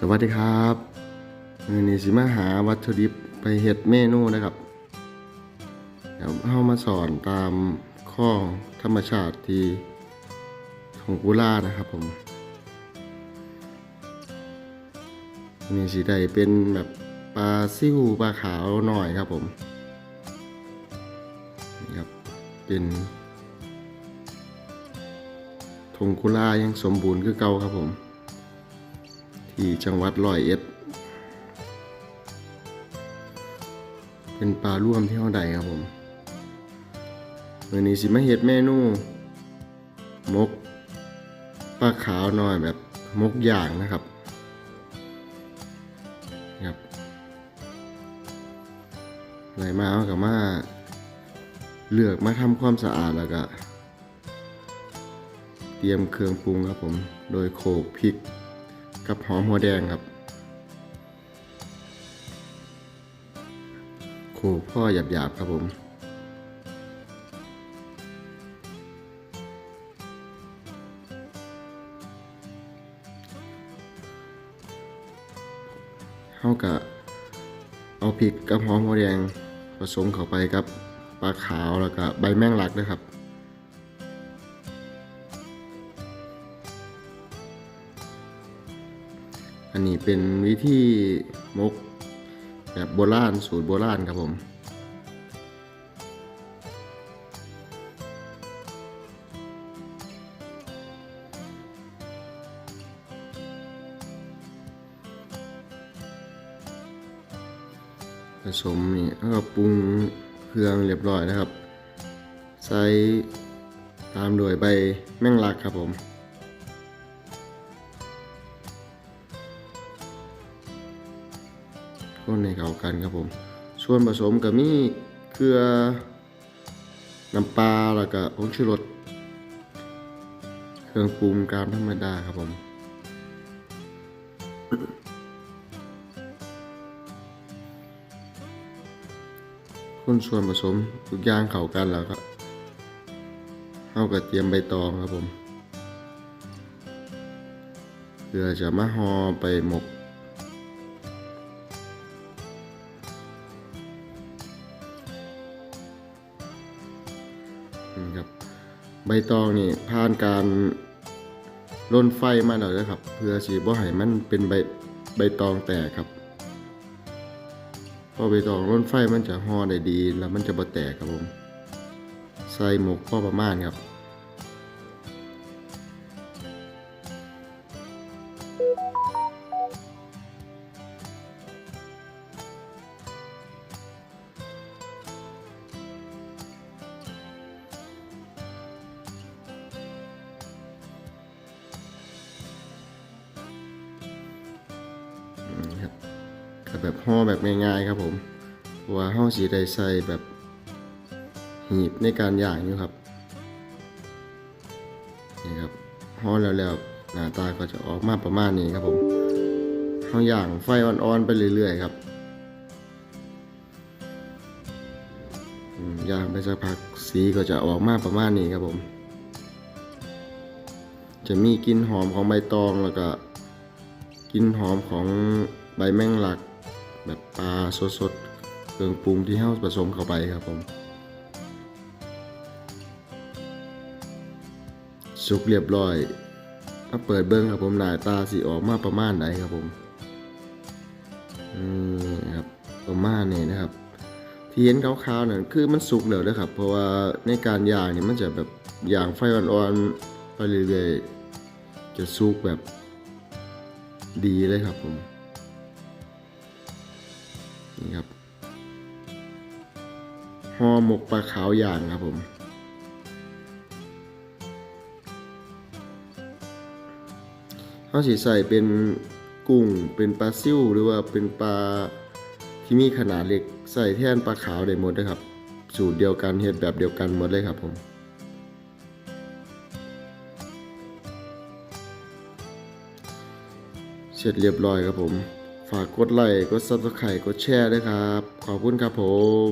สวัสดีครับมือนี้สิมาหาวัตถุดิบไปเฮ็ดเมนูนะครับเดี๋ยวเฮามาสอนตามข้อธรรมชาติที่ของกุล่านะครับผมนี่สิได้เป็นแบบปลาซิ่วปลาขาวหน่อยครับผมนี่ครับเป็นทงกุล่ายังสมบูรณ์คือเก่าครับผม ที่จังหวัดร้อยเอ็ด เป็นปลาร่วมที่เท่าใดครับผมวันนี้สิมาเฮ็ดเมนูมกปลาขาวหน่อยแบบมกย่างนะครับครับไหลมาเอากับมาเลือกมาทำความสะอาดแล้วก็เตรียมเครื่องปรุงครับผม โดยโขลกพริก กับหอมหัวแดงครับโขลกพ่อหยาบๆครับผมเท่ากับเอาพริกกับหอมหัวแดงผสมเข้าไปกับปลาขาวแล้วก็ใบแมงลักด้วยครับ อันนี้เป็นวิธีมกแบบโบราณสูตรโบราณครับผมผสมนี่แล้วก็ปรุงเครื่องเรียบร้อยนะครับ ใส่ตามด้วยใบแมงลักครับผม คนในเขากันครับผม ส่วนผสมก็มีเกลือน้ำปลาแล้วก็ผงชูรสเครื่องปรุงการธรรมดาครับผมคนส่วนผสมทุกอย่างเข้ากันแล้วก็เอากระเทียมใบตองครับผมเพื่อจะมาห่อไปหมก นะครับใบตองนี่ผ่านการร่นไฟมาแล้วนะครับ เพื่อสีบ่ให้มันเป็นใบใบตองแตกครับเพอใบตองร่นไฟมันจะห่อได้ดีแล้วมันจะบ่แตกครับผมใส่หมกพอประมาณครับ ครับก็แบบห่อแบบง่ายๆครับผมว่าห่อสีได้ใส่แบบหีบในการย่างอยู่ครับนี่ครับห่อแล้วแล้วหน้าตาก็จะออกมาประมาณนี้ครับผมห่อย่างไฟอ่อนๆไปเรื่อยๆครับย่างไปสักพักสีก็จะออกมาประมาณนี้ครับผม จะมีกลิ่นหอมของใบตองแล้วก็กลิ่นหอมของ ใบแมงลัก แบบปลาสดๆเครื่องปรุงที่เฮาผสมเข้าไปครับผมสุกเรียบร้อยมาเปิดเบิ้งครับผมหน้าตาสีออกมาประมาณไหนครับผมอืมครับประมาณนี้นะครับ ที่เห็นขาวๆนั่นคือมันสุกแล้วนะครับ เพราะว่าในการย่างนี่มันจะแบบย่างไฟอ่อนๆไปเรื่อยๆจะสุกแบบดีเลยครับผม นี่ครับห่อหมกปลาขาวอย่างครับผมเขาสีใส่เป็นกุ้งเป็นปลาซิ่วหรือว่าเป็นปลาที่มีขนาดเล็กใส่แทนปลาขาวได้หมดเลยครับ สูตรเดียวกันเฮ็ดแบบเดียวกันหมดเลยครับผมเสร็จเรียบร้อยครับผม ฝากกดไลค์ กด subscribe กดแชร์ด้วยครับ ขอบคุณครับผม